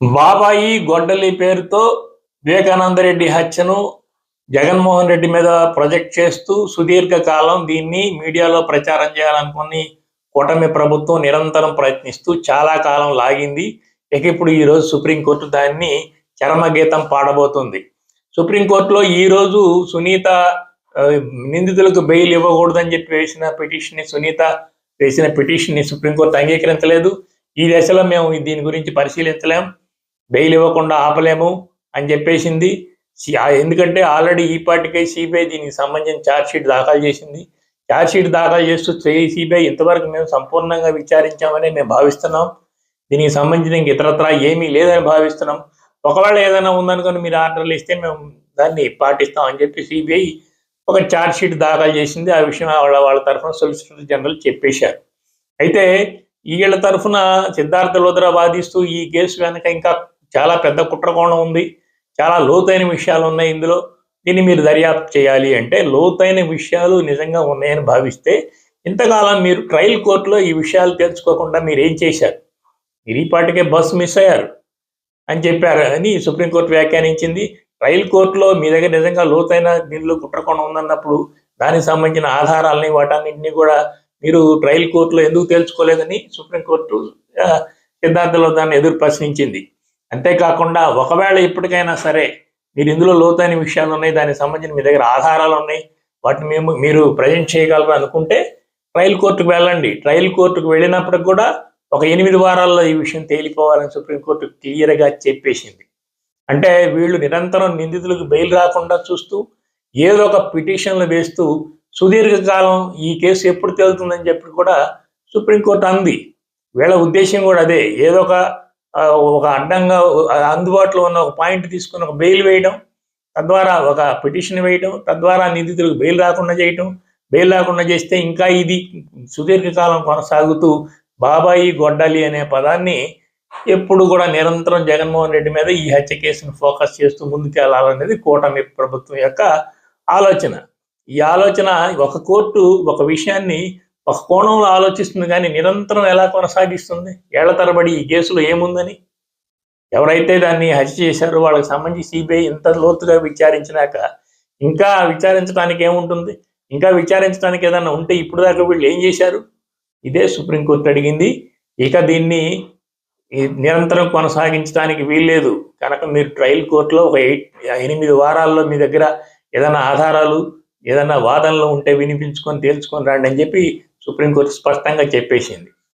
బాబాయి గొడ్డలి పేరుతో వివేకానంద రెడ్డి హత్యను జగన్మోహన్ రెడ్డి మీద ప్రొజెక్ట్ చేస్తూ సుదీర్ఘ కాలం దీన్ని మీడియాలో ప్రచారం చేయాలనుకుని కూటమి ప్రభుత్వం నిరంతరం ప్రయత్నిస్తూ చాలా కాలం లాగింది. ఇక ఇప్పుడు ఈరోజు సుప్రీంకోర్టు దాన్ని చరమగీతం పాడబోతుంది. సుప్రీంకోర్టులో ఈరోజు సునీత నిందితులకు బెయిల్ ఇవ్వకూడదని చెప్పి వేసిన పిటిషన్ని సునీత వేసిన పిటిషన్ని సుప్రీంకోర్టు అంగీకరించలేదు. ఈ దశలో మేము దీని గురించి పరిశీలించలేం. బెయిల్ ఇవ్వకుండా ఆపలేము అని చెప్పేసింది. ఎందుకంటే ఆల్రెడీ ఈ పార్టీకే సిబిఐ దీనికి సంబంధించిన ఛార్జ్షీట్ దాఖలు చేసింది. ఛార్జ్షీట్ దాఖలు చేస్తూ సిబిఐ ఇంతవరకు మేము సంపూర్ణంగా విచారించామని మేము భావిస్తున్నాం. దీనికి సంబంధించిన ఇంక ఇతరత్రా ఏమీ లేదని భావిస్తున్నాం. ఒకవేళ ఏదైనా ఉందనుకొని మీరు ఆర్డర్లు ఇస్తే మేము దాన్ని పాటిస్తాం అని చెప్పి సిబిఐ ఒక ఛార్జ్షీట్ దాఖలు చేసింది. ఆ విషయం వాళ్ళ వాళ్ళ తరఫున సొలిసిటర్ జనరల్ చెప్పేశారు. అయితే వీళ్ళ తరఫున సిద్ధార్థ లోద్రా వాదిస్తూ ఈ కేసు వెనక ఇంకా చాలా పెద్ద కుట్రకోణం ఉంది. చాలా లోతైన విషయాలు ఉన్నాయి ఇందులో. దీన్ని మీరు దర్యాప్తు చేయాలి అంటే లోతైన విషయాలు నిజంగా ఉన్నాయని భావిస్తే ఇంతకాలం మీరు ట్రయల్ కోర్టులో ఈ విషయాలు తెలుసుకోకుండా మీరు ఏం చేశారు? మీరు ఈ పాటికే బస్సు మిస్ అయ్యారు అని చెప్పారు అని సుప్రీంకోర్టు వ్యాఖ్యానించింది. ట్రయల్ కోర్టులో మీ దగ్గర నిజంగా లోతైన దీనిలో కుట్రకోణం ఉందన్నప్పుడు దానికి సంబంధించిన ఆధారాలని వాటన్నింటినీ కూడా మీరు ట్రయల్ కోర్టులో ఎందుకు తెలుసుకోలేదని సుప్రీంకోర్టు సిద్ధాంతంలో దాన్ని ఎదురు ప్రశ్నించింది. అంతేకాకుండా ఒకవేళ ఇప్పటికైనా సరే మీరు ఇందులో లోతైన విషయాలు ఉన్నాయి దానికి సంబంధించిన మీ దగ్గర ఆధారాలు ఉన్నాయి వాటిని మేము మీరు ప్రజెంట్ చేయగలరు అనుకుంటే ట్రయల్ కోర్టుకు వెళ్ళండి. ట్రయల్ కోర్టుకు వెళ్ళినప్పటికి కూడా ఒక ఎనిమిది వారాల్లో ఈ విషయం తేలిపోవాలని సుప్రీంకోర్టు క్లియర్గా చెప్పేసింది. అంటే వీళ్ళు నిరంతరం నిందితులకు బెయిల్ రాకుండా చూస్తూ ఏదో ఒక పిటిషన్లు వేస్తూ సుదీర్ఘకాలం ఈ కేసు ఎప్పుడు తేలుతుందని చెప్పి కూడా సుప్రీంకోర్టు అంది. వీళ్ళ ఉద్దేశం కూడా అదే. ఏదో ఒక ఒక అడ్డంగా అందుబాటులో ఉన్న ఒక పాయింట్ తీసుకుని ఒక బెయిల్ వేయడం తద్వారా ఒక పిటిషన్ వేయడం తద్వారా నిందితులకు బెయిల్ రాకుండా చేయటం బెయిల్ రాకుండా చేస్తే ఇంకా ఇది సుదీర్ఘకాలం కొనసాగుతూ బాబాయి గొడ్డలి అనే పదాన్ని ఎప్పుడు కూడా నిరంతరం జగన్మోహన్ రెడ్డి మీద ఈ హత్య కేసును ఫోకస్ చేస్తూ ముందుకెళ్ళాలనేది కూటమి ప్రభుత్వం యొక్క ఆలోచన. ఈ ఆలోచన ఒక కోర్టు ఒక విషయాన్ని ఒక కోణంలో ఆలోచిస్తుంది కానీ నిరంతరం ఎలా కొనసాగిస్తుంది? ఏళ్ళ తరబడి ఈ కేసులో ఏముందని? ఎవరైతే దాన్ని హత్య చేశారో వాళ్ళకి సంబంధించి సిబిఐ ఇంత లోతుగా విచారించినాక ఇంకా విచారించడానికి ఏముంటుంది? ఇంకా విచారించడానికి ఏదైనా ఉంటే ఇప్పుడు దాకా వీళ్ళు ఏం చేశారు? ఇదే సుప్రీంకోర్టు అడిగింది. ఇక దీన్ని ఈ నిరంతరం కొనసాగించడానికి వీల్లేదు. కనుక మీరు ట్రయల్ కోర్టులో ఒక ఎయిట్ ఎనిమిది వారాల్లో మీ దగ్గర ఏదైనా ఆధారాలు ఏదైనా వాదనలు ఉంటే వినిపించుకొని తేల్చుకొని రండి అని చెప్పి సుప్రీంకోర్టు స్పష్టంగా చెప్పేసింది.